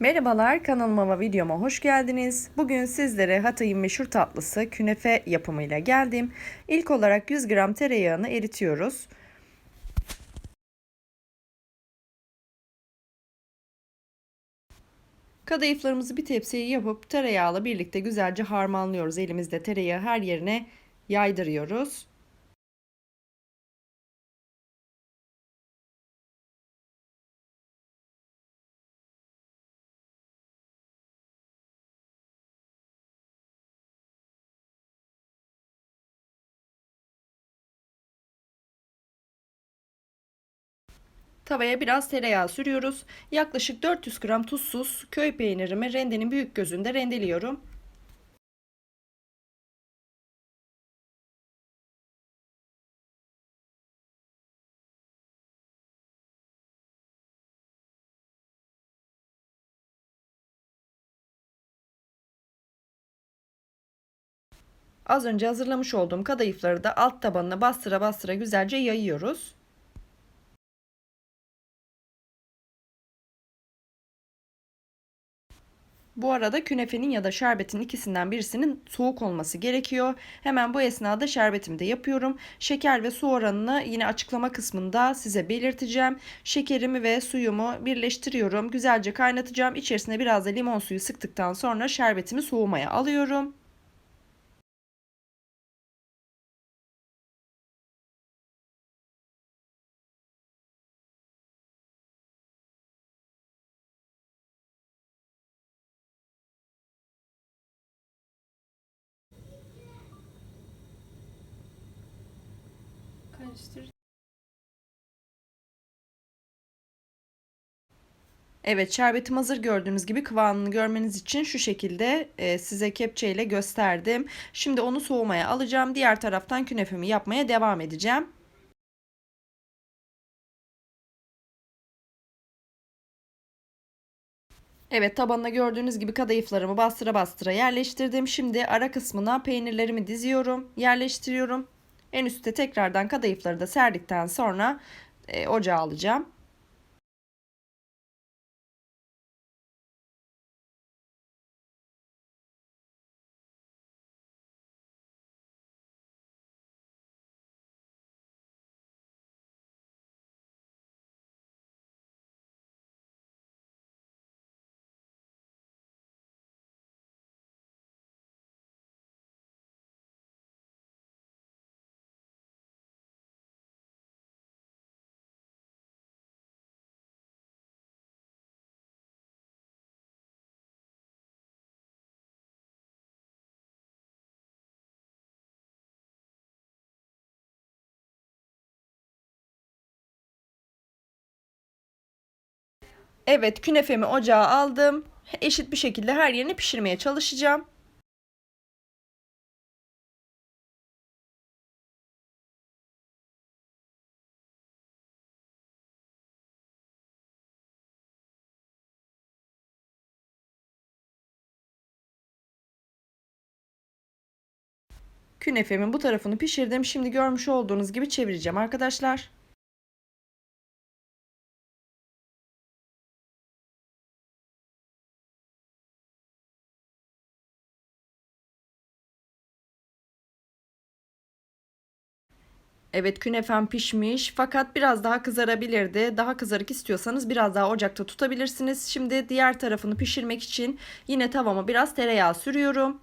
Merhabalar kanalıma videoma hoş geldiniz. Bugün sizlere Hatay'ın meşhur tatlısı künefe yapımıyla geldim. İlk olarak 100 gram tereyağını eritiyoruz. Kadayıflarımızı bir tepsiye yapıp tereyağla birlikte güzelce harmanlıyoruz. Elimizde tereyağı her yerine yaydırıyoruz. Tavaya biraz tereyağı sürüyoruz. Yaklaşık 400 gram tuzsuz köy peynirimi rendenin büyük gözünde rendeliyorum. Az önce hazırlamış olduğum kadayıfları da alt tabanına bastıra bastıra güzelce yayıyoruz. Bu arada künefenin ya da şerbetin ikisinden birisinin soğuk olması gerekiyor. Hemen bu esnada şerbetimi de yapıyorum. Şeker ve su oranını yine açıklama kısmında size belirteceğim. Şekerimi ve suyumu birleştiriyorum. Güzelce kaynatacağım. İçerisine biraz da limon suyu sıktıktan sonra şerbetimi soğumaya alıyorum. Karıştır. Evet şerbetim hazır gördüğünüz gibi kıvamını görmeniz için şu şekilde e, size kepçeyle gösterdim. Şimdi onu soğumaya alacağım. Diğer taraftan künefemi yapmaya devam edeceğim. Evet tabanına gördüğünüz gibi kadayıflarımı bastıra bastıra yerleştirdim. Şimdi ara kısmına peynirlerimi diziyorum, yerleştiriyorum. En üstte tekrardan kadayıfları da serdikten sonra e, ocağa alacağım. Evet künefemi ocağa aldım. Eşit bir şekilde her yerini pişirmeye çalışacağım. Künefemin bu tarafını pişirdim. Şimdi görmüş olduğunuz gibi çevireceğim arkadaşlar. Evet künefem pişmiş fakat biraz daha kızarabilirdi. Daha kızarık istiyorsanız biraz daha ocakta tutabilirsiniz. Şimdi diğer tarafını pişirmek için yine tavama biraz tereyağı sürüyorum.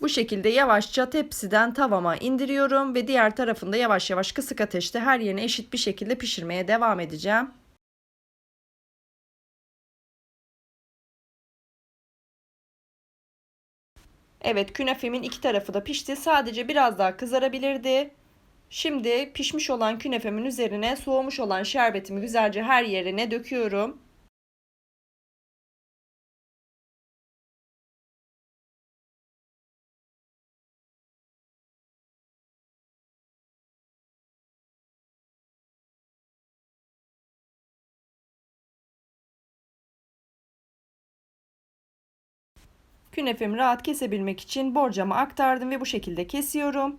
Bu şekilde yavaşça tepsiden tavama indiriyorum ve diğer tarafında yavaş yavaş kısık ateşte her yerini eşit bir şekilde pişirmeye devam edeceğim. Evet künefemin iki tarafı da pişti. Sadece biraz daha kızarabilirdi. Şimdi pişmiş olan künefemin üzerine soğumuş olan şerbetimi güzelce her yerine döküyorum. Künefemi rahat kesebilmek için borcama aktardım ve bu şekilde kesiyorum.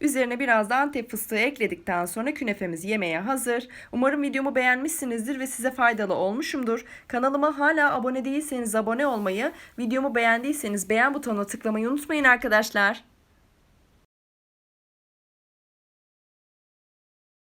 Üzerine biraz da antep fıstığı ekledikten sonra künefemiz yemeğe hazır. Umarım videomu beğenmişsinizdir ve size faydalı olmuşumdur. Kanalıma hala abone değilseniz abone olmayı, videomu beğendiyseniz beğen butonuna tıklamayı unutmayın arkadaşlar.